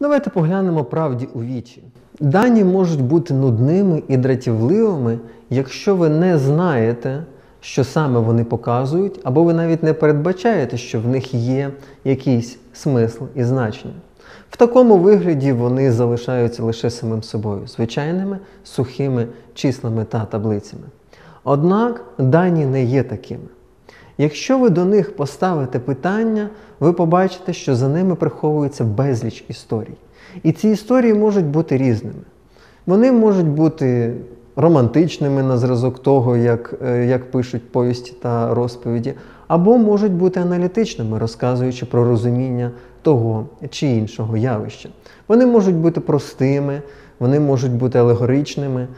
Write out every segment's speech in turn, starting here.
Давайте поглянемо правді у вічі. Дані можуть бути нудними і дратівливими, якщо ви не знаєте, що саме вони показують, або ви навіть не передбачаєте, що в них є якийсь смисл і значення. В такому вигляді вони залишаються лише самим собою, звичайними сухими числами та таблицями. Однак дані не є такими. Якщо ви до них поставите питання, ви побачите, що за ними приховується безліч історій. І ці історії можуть бути різними. Вони можуть бути романтичними на зразок того, як, е, як пишуть повісті та розповіді, або можуть бути аналітичними, розказуючи про розуміння того чи іншого явища. Вони можуть бути простими, вони можуть бути алегоричними.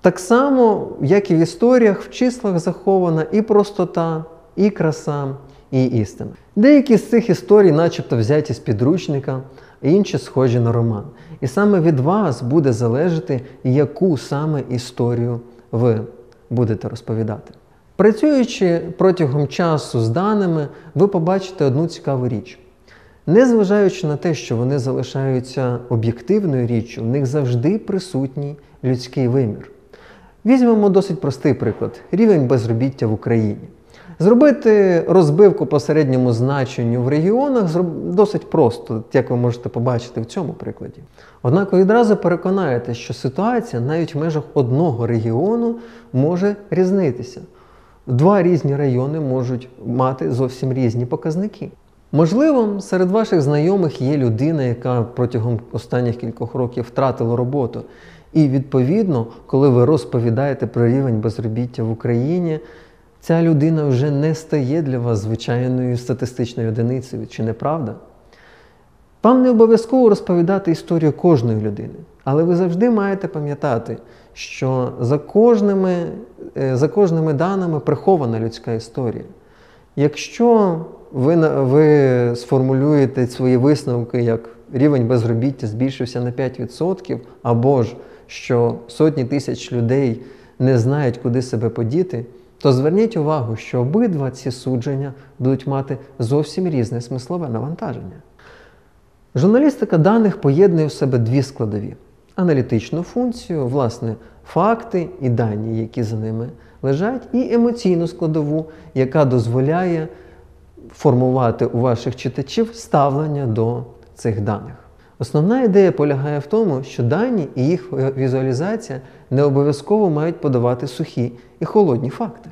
Так само, як і в історіях, в числах захована і простота, і краса, і істина. Деякі з цих історій, начебто, взяті з підручника, інші схожі на роман. І саме від вас буде залежати, яку саме історію ви будете розповідати. Працюючи протягом часу з даними, ви побачите одну цікаву річ. Незважаючи на те, що вони залишаються об'єктивною річчю, в них завжди присутній людський вимір. Візьмемо досить простий приклад рівень безробіття в Україні. Зробити розбивку по середньому значенню в регіонах досить просто, як ви можете побачити в цьому прикладі. Однак ви відразу переконаєте, що ситуація навіть в межах одного регіону може різнитися. Два різні райони можуть мати зовсім різні показники. Можливо, серед ваших знайомих є людина, яка протягом останніх кількох років втратила роботу. І відповідно, коли ви розповідаєте про рівень безробіття в Україні, ця людина вже не стає для вас звичайною статистичною одиницею, чи не правда? Вам не обов'язково розповідати історію кожної людини, але ви завжди маєте пам'ятати, що за кожними, е, за кожними даними прихована людська історія. Якщо ви ви сформулюєте свої висновки, як рівень безробіття збільшився на 5%, або ж що сотні тисяч людей не знають, куди себе подіти, то зверніть увагу, що обидва ці судження будуть мати зовсім різне смислове навантаження. Журналістика даних поєднує в себе дві складові: аналітичну функцію, власне, факти і дані, які за ними лежать, і емоційну складову, яка дозволяє формувати у ваших читачів ставлення до цих даних. Основна ідея полягає в тому, що дані і їх візуалізація не обов'язково мають подавати сухі і холодні факти.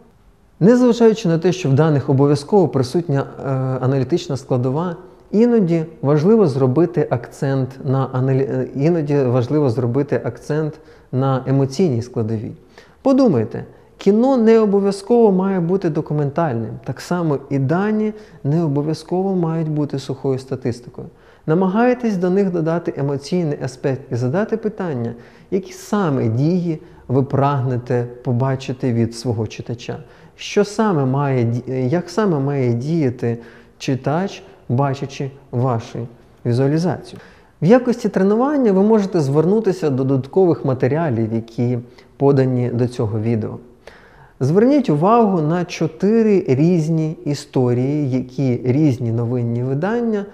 Незважаючи на те, що в даних обов'язково присутня е, аналітична складова, іноді важливо зробити акцент на аналі... Е, іноді важливо зробити акцент на емоційній складовій. Подумайте, кіно не обов'язково має бути документальним, так само і дані не обов'язково мають бути сухою статистикою. Намагайтесь до них додати емоційний аспект і задати питання, які саме дії ви прагнете побачити від свого читача. Що саме має, Як саме має діяти читач, бачачи вашу візуалізацію? В якості тренування ви можете звернутися до додаткових матеріалів, які подані до цього відео. Зверніть увагу на чотири різні історії, які різні новинні видання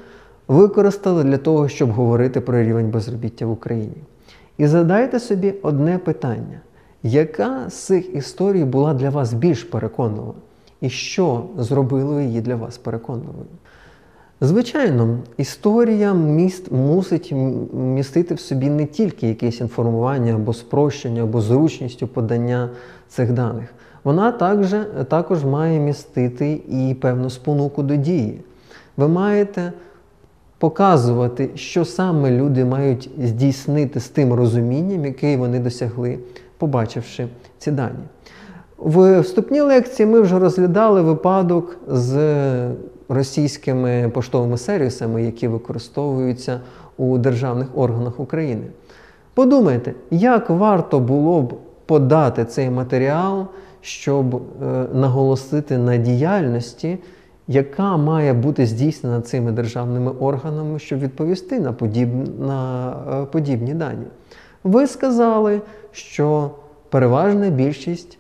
використали для того, щоб говорити про рівень безробіття в Україні. І задайте собі одне питання: яка з цих історій була для вас більш переконлива? І що зробило її для вас переконливою? Звичайно, історія міст мусить містити в собі не тільки якесь інформування або спрощення, або зручністю подання цих даних. Вона також, також має містити і певну спонуку до дії. Ви маєте показувати, що саме люди мають здійснити з тим розумінням, яке вони досягли, побачивши ці дані. В вступній лекції ми вже розглядали випадок з російськими поштовими сервісами, які використовуються у державних органах України. Подумайте, як варто було б подати цей матеріал, щоб е, наголосити на діяльності яка має бути здійснена цими державними органами, щоб відповісти на подібні, на е, подібні дані. Ви сказали, що переважна більшість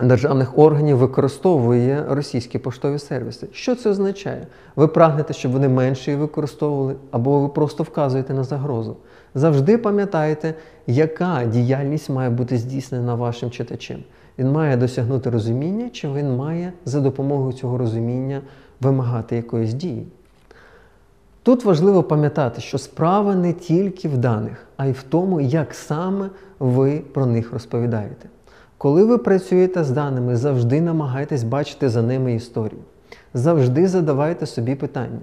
державних органів використовує російські поштові сервіси. Що це означає? Ви прагнете, щоб вони менше її використовували, або ви просто вказуєте на загрозу. Завжди пам'ятайте, яка діяльність має бути здійснена вашим читачем. Він має досягнути розуміння, чи він має за допомогою цього розуміння вимагати якоїсь дії. Тут важливо пам'ятати, що справа не тільки в даних, а й в тому, як саме ви про них розповідаєте. Коли ви працюєте з даними, завжди намагайтесь бачити за ними історію. Завжди задавайте собі питання,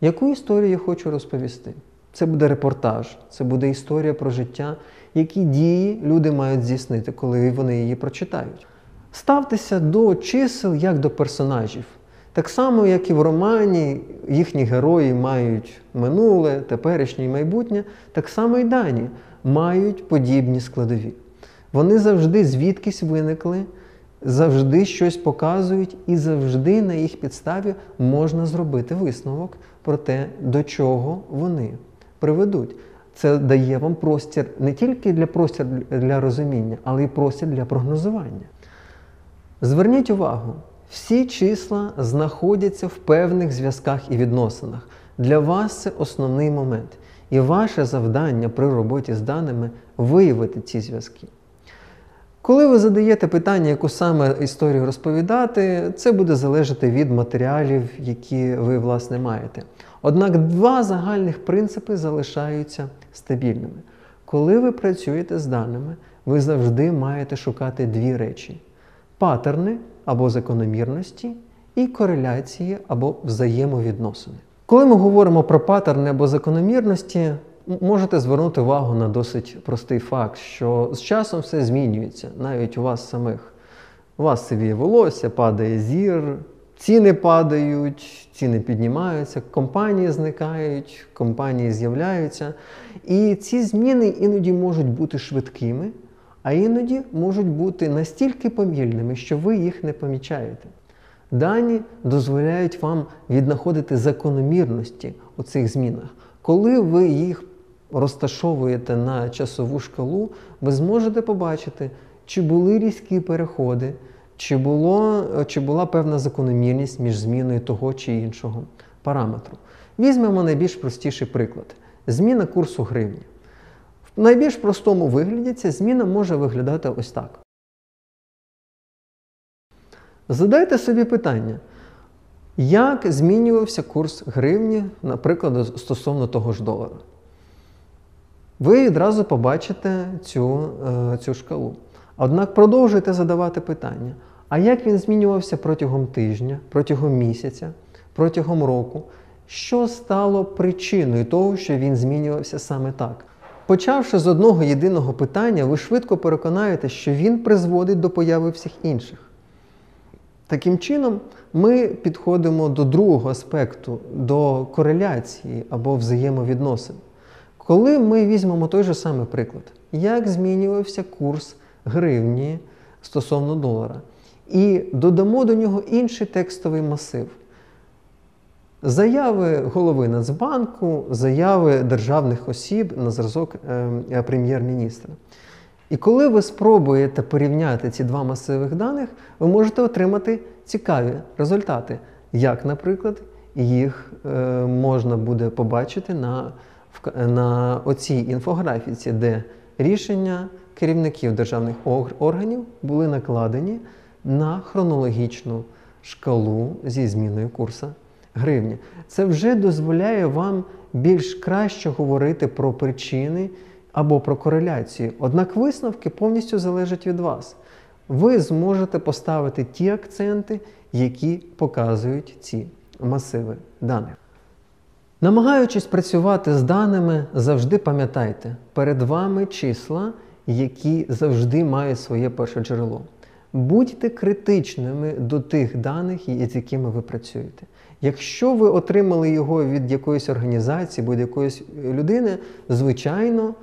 яку історію я хочу розповісти. Це буде репортаж, це буде історія про життя, які дії люди мають здійснити, коли вони її прочитають. Ставтеся до чисел як до персонажів. Так само, як і в романі, їхні герої мають минуле, теперішнє і майбутнє, так само і дані мають подібні складові. Вони завжди звідкись виникли, завжди щось показують, і завжди на їх підставі можна зробити висновок про те, до чого вони приведуть. Це дає вам простір не тільки для простір для розуміння, але й простір для прогнозування. Зверніть увагу, всі числа знаходяться в певних зв'язках і відносинах. Для вас це основний момент. І ваше завдання при роботі з даними виявити ці зв'язки. Коли ви задаєте питання, яку саме історію розповідати, це буде залежати від матеріалів, які ви, власне, маєте. Однак два загальних принципи залишаються стабільними. Коли ви працюєте з даними, ви завжди маєте шукати дві речі: паттерни або закономірності і кореляції або взаємовідносини. Коли ми говоримо про паттерни або закономірності, можете звернути увагу на досить простий факт, що з часом все змінюється, навіть у вас самих. У вас сивіє волосся, падає зір, ціни падають, ціни піднімаються, компанії зникають, компанії з'являються. І ці зміни іноді можуть бути швидкими, а іноді можуть бути настільки помільними, що ви їх не помічаєте. Дані дозволяють вам віднаходити закономірності у цих змінах. Коли ви їх розташовуєте на часову шкалу, ви зможете побачити, чи були різкі переходи, чи, було, чи була певна закономірність між зміною того чи іншого параметру. Візьмемо найбільш простіший приклад: зміна курсу гривні. В найбільш простому вигляді ця зміна може виглядати ось так. Задайте собі питання, як змінювався курс гривні, наприклад, стосовно того ж долара? Ви відразу побачите цю, е, цю шкалу. Однак продовжуйте задавати питання, а як він змінювався протягом тижня, протягом місяця, протягом року? Що стало причиною того, що він змінювався саме так? Почавши з одного єдиного питання, ви швидко переконаєте, що він призводить до появи всіх інших. Таким чином, ми підходимо до другого аспекту, до кореляції або взаємовідносин. Коли ми візьмемо той же самий приклад, як змінювався курс гривні стосовно долара, і додамо до нього інший текстовий масив. Заяви голови Нацбанку, заяви державних осіб на зразок е, прем'єр-міністра. І коли ви спробуєте порівняти ці два масивих даних, ви можете отримати цікаві результати, як, наприклад, їх е, можна буде побачити на на оцій інфографіці, де рішення керівників державних органів були накладені на хронологічну шкалу зі зміною курсу гривні. Це вже дозволяє вам більш краще говорити про причини або про кореляцію. Однак висновки повністю залежать від вас. Ви зможете поставити ті акценти, які показують ці масиви даних. Намагаючись працювати з даними, завжди пам'ятайте, перед вами числа, які завжди мають своє перше джерело. Будьте критичними до тих даних, з якими ви працюєте. Якщо ви отримали його від якоїсь організації, будь якоїсь людини, звичайно,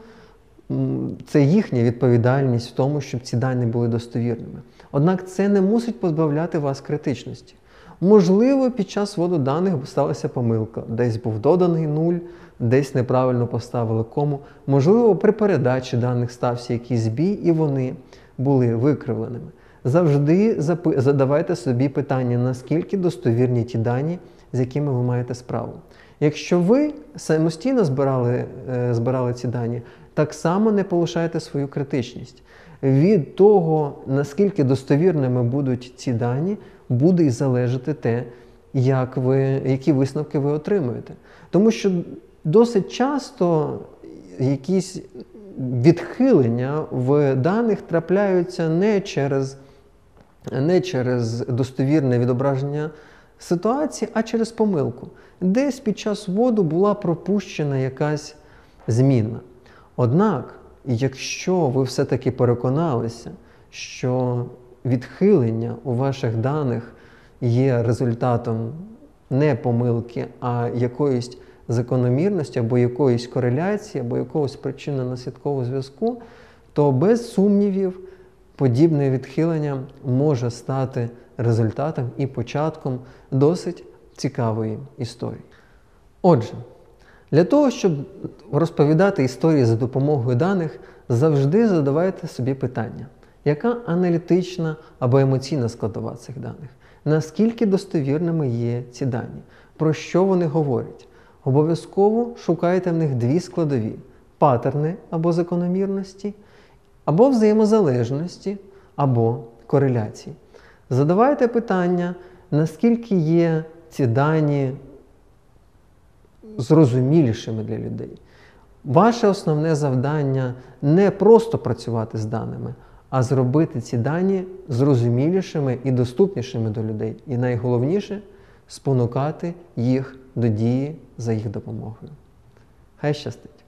це їхня відповідальність в тому, щоб ці дані були достовірними. Однак це не мусить позбавляти вас критичності. Можливо, під час вводу даних сталася помилка, десь був доданий нуль, десь неправильно поставили кому. Можливо, при передачі даних стався якийсь збій, і вони були викривленими. Завжди задавайте собі питання, наскільки достовірні ті дані, з якими ви маєте справу. Якщо ви самостійно збирали, е, збирали ці дані, так само не полишайте свою критичність. Від того, наскільки достовірними будуть ці дані, буде і залежати те, як ви, які висновки ви отримуєте. Тому що досить часто якісь відхилення в даних трапляються не через, не через достовірне відображення ситуації, а через помилку. Десь під час вводу була пропущена якась зміна. Однак, якщо ви все-таки переконалися, що відхилення у ваших даних є результатом не помилки, а якоїсь закономірності, або якоїсь кореляції, або якогось причинно-наслідкового зв'язку, то без сумнівів подібне відхилення може стати результатом і початком досить цікавої історії. Отже, для того, щоб розповідати історії за допомогою даних, завжди задавайте собі питання, яка аналітична або емоційна складова цих даних? Наскільки достовірними є ці дані? Про що вони говорять? Обов'язково шукайте в них дві складові: патерни або закономірності, або взаємозалежності, або кореляції. Задавайте питання, наскільки є ці дані зрозумілішими для людей. Ваше основне завдання не просто працювати з даними, а зробити ці дані зрозумілішими і доступнішими до людей. І найголовніше спонукати їх до дії за їх допомогою. Хай щастить!